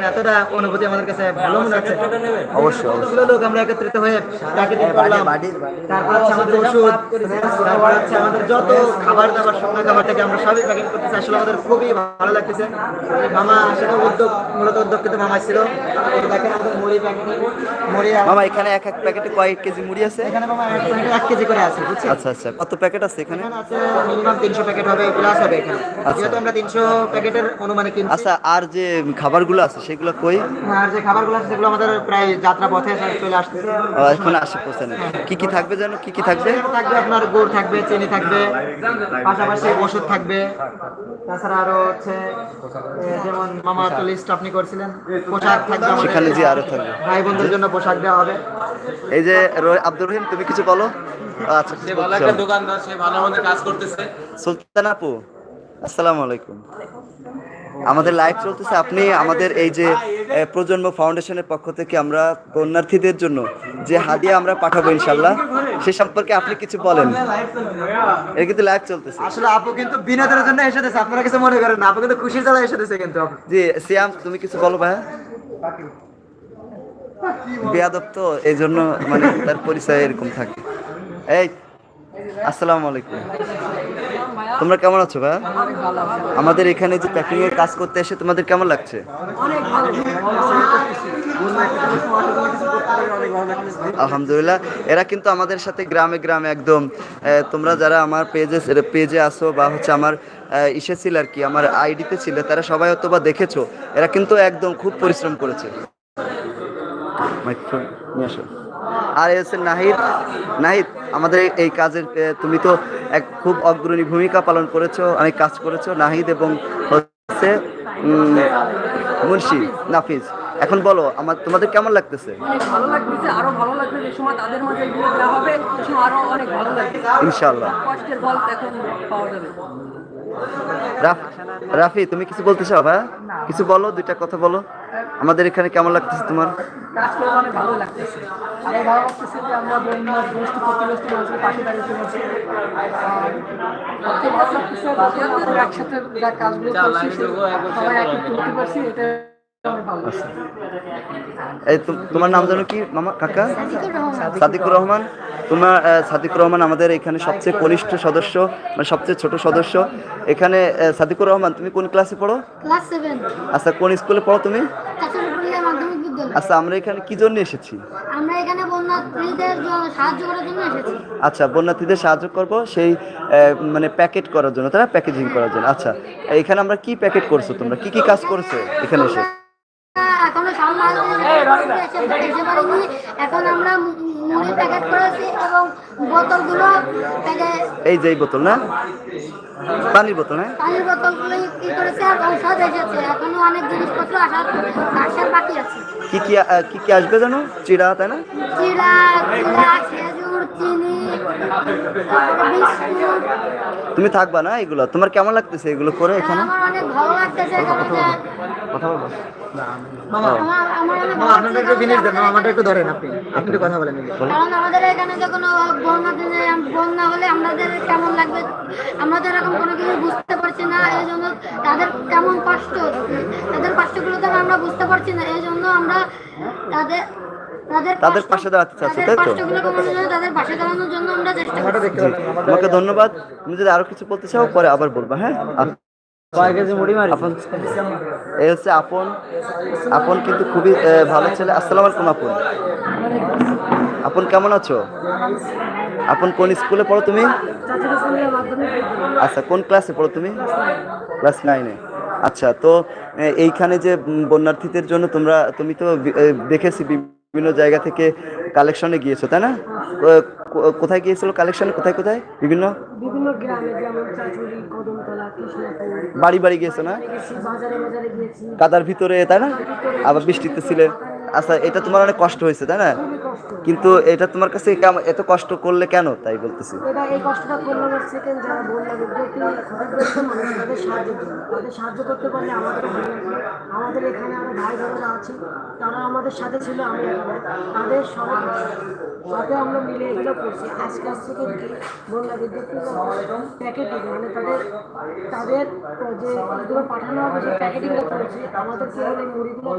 এখন এতটা অনুভূতি আমাদের কাছে ভালো মনে হচ্ছে। অবশ্যই, অবশ্যই। লোক আমরা একত্রিত হয়ে প্রাকৃতিক হ্যাঁ, বাড়ির- তারপর হচ্ছে আমাদের ওষুধ তারপর হচ্ছে। আমাদের যত খাবার দাবার শুকনো খাবার থেকে আমরা সবই প্যাকিং করতেছি আসলে আমাদের খুবই ভালো লাগতেছে। মামা সেটা উদ্যোগ মূলত উদ্যোগ কিন্তু মামা ছিল। মুড়ি প্যাকেট মুড়ি মামা এখানে এক এক প্যাকেটে কয়েক কেজি মুড়ি আছে? এখানে মামা এক প্যাকেটে এক কেজি করে আছে বুঝছেন? আচ্ছা আচ্ছা। কত প্যাকেট আছে এখানে? এখানে আছে মিনিমাম তিনশো প্যাকেট হবে প্লাস হবে এখানে। আচ্ছা। যেহেতু আমরা তিনশো প্যাকেটের অনুমানে কিনছি। আচ্ছা আর যে খাবারগুলো আছে সেগুলো কই? আর যে খাবারগুলো আছে সেগুলো আমাদের প্রায় যাত্রা পথে চলে আসতেছে। এখন আসে পৌঁছানো কি কি থাকবে জানো কি কি থাকবে? থাকবে আপনার গুড় থাকবে চিনি থাকবে পাশাপাশি ওষুধ থাকবে। তাছাড়া আরও হচ্ছে যেমন মামা তো লিস্ট আপনি করছিলেন পোশাক থাকবে। সেখানে যে আরও থাকবে। ভাই বোনদের জন্য পোশাক দেওয়া হবে। এই যে আব্দুর রহিম তুমি কিছু বলো? আচ্ছা সে ভালো একটা দোকানদার সে ভালো আমাদের কাজ করতেছে। সুলতান আপু আসসালামু আলাইকুম। আমাদের লাইভ চলতেছে। আপনি আমাদের এই যে প্রজন্ম ফাউন্ডেশনের পক্ষ থেকে আমরা বন্যার্থীদের জন্য যে হাদিয়া আমরা পাঠাবো ইনশাল্লাহ সে সম্পর্কে আপনি কিছু বলেন। এটা কিন্তু লাইভ চলতেছে। আসলে আপু কিন্তু বিনোদনের জন্য এসে দিয়েছে আপনারা কিছু মনে করেন না। আপু কিন্তু খুশির জ্বালা এসে দিয়েছে কিন্তু জি সিয়াম তুমি কিছু বলো ভাইয়া। বেয়াদব তো এই জন্য মানে তার পরিচয় এরকম থাকে। এই আসসালামু আলাইকুম। তোমরা কেমন আছো, ভাই? আমাদের এখানে যে প্যাকিং এর কাজ করতে এসে তোমাদের কেমন লাগছে? আলহামদুলিল্লাহ। এরা কিন্তু আমাদের সাথে গ্রামে গ্রামে একদম তোমরা যারা আমার পেজে পেজে আসো বা হচ্ছে আমার ইসে ছিল আর কি, আমার আইডিতে ছিল, তারা সবাই হয়তো বা দেখেছ। এরা কিন্তু একদম খুব পরিশ্রম করেছে। নিয়ে আসো। আর এ হচ্ছে নাহিদ নাহিদ আমাদের এই- এই কাজের তুমি তো এক খুব অগ্রণী ভূমিকা পালন করেছ অনেক কাজ করেছ নাহিদ এবং হচ্ছে মুন্সি নাফিজ। এখন বলো আমার তোমাদের কেমন লাগতেছে? অনেক ভালো লাগতেছে আরও ভালো লাগবে যে সময় তাদের মাঝে এগুলো দেওয়া হবে আরও অনেক ভালো লাগবে। ইনশাআল্লাহ। কষ্টের ফল এখন পাওয়া যাবে। রাফি তুমি কিছু বলতে চাও ভাই কিছু বলো দুইটা কথা বলো। আমাদের এখানে কেমন লাগতেছে তোমার? ভালো লাগতেছে। ভালো লাগতেছে যে আমরা একসাথে কাজগুলো করছি এটা এই তো- তোমার নাম জানো কি? মামা কাকা? সাদিকুর রহমান। তোমার সাদিকুর রহমান আমাদের এখানে সবচেয়ে কনিষ্ঠ সদস্য মানে সবচেয়ে ছোট সদস্য। এখানে সাদিকুর রহমান তুমি কোন ক্লাসে পড়ো? ক্লাস আচ্ছা কোন স্কুলে পড়ো তুমি? আচ্ছা আমরা এখানে কি জন্য এসেছি? আমরা এখানে বন্যার্থীদের সাহায্য করার জন্য এসেছি। আচ্ছা বন্যার্থীদের সাহায্য করব সেই মানে প্যাকেট করার জন্য না? প্যাকেজিং করার জন্য। আচ্ছা এখানে আমরা কি প্যাকেট করছ তোমরা? কি কি কাজ করছ এখানে এসে? এখনও সব মাল এসে এসে পারিনি এখন আমরা মুড়ি প্যাকেট করেছি এবং বোতলগুলো এই যে এই বোতল না? পানির বোতল হ্যাঁ পানির বোতলগুলো ই করেছে আর ঔষধ এসেছে। এখনও অনেক জিনিসপত্র আসার আসার বাকি আছে। কি কি কি কি আসবে জানো? চিড়া তাই না? তুমি থাকবা না এগুলো? তোমার কেমন লাগতেছে এগুলো করে এখানে? আমার অনেক ভালো লাগতেছে এখানে। কথা। কারণ আমাদের এখানে যখন বন্যা দিনে বন্যা হলে আমাদের কেমন লাগবে? আমরা তো এরকম কোনো কিছু বুঝতে পারছি না এই জন্য তাদের কেমন কষ্ট? তাদের কষ্টগুলো তো আমরা বুঝতে পারছি না এই জন্য আমরা তাদের তাদের পাশে দাঁড়াতে চাচ্ছো, তাই তো? কষ্টগুলো তাদের পাশে দাঁড়ানোর জন্য আমরা চেষ্টা করছি। দেখতে পাচ্ছেন মামা। তোমাকে ধন্যবাদ। তুমি যদি আরও কিছু বলতে চাও পরে আবার বলবা হ্যাঁ? এই হচ্ছে আপন। আপন কিন্তু খুবই ভালো ছেলে। আসসালামু আলাইকুম আপন। আপন কেমন আছো? আপন কোন স্কুলে পড়ো তুমি? আচ্ছা কোন ক্লাসে পড়ো তুমি? ক্লাস নাইনে। আচ্ছা তো এইখানে যে বন্যার্থীদের জন্য তোমরা তুমি তো দেখেছি বিভিন্ন জায়গা থেকে কালেকশনে গিয়েছো তাই না? কোথায় গিয়েছিল কালেকশনে কোথায় কোথায়? বিভিন্ন? বিভিন্ন গ্রামে যেমন চাচুরি কদমতলা বাড়ি বাড়ি গিয়েছো না? কাদার ভিতরে তাই না? আবার বৃষ্টিতে ছিলে। আচ্ছা এটা তোমার অনেক কষ্ট হয়েছে তাই না? কিন্তু এটা তোমার কাছে কেমন, এত কষ্ট করলে কেন তাই বলতেছি? এটা এই কষ্টটা করলাম হচ্ছে কেন যারা বিদ্যুৎ ক্ষতিগ্রস্ত মানুষ, তাদের সাহায্যের জন্য তাদের সাহায্য করতে পারলে আমাদের আমাদের এখানে আমরা ভাই বোনেরা আছি, তারা আমাদের সাথে ছিল, আমি তাদের সবার সাথে আমরা মিলে এগুলো করছি। আজকে আজ থেকে বন্যা বিদ্যুৎ প্যাকেটিং মানে তাদের তাদের যে এগুলো পাঠানো হবে, সেই প্যাকেটিংটা করেছি। আমাদের কেবল এই মুড়িগুলো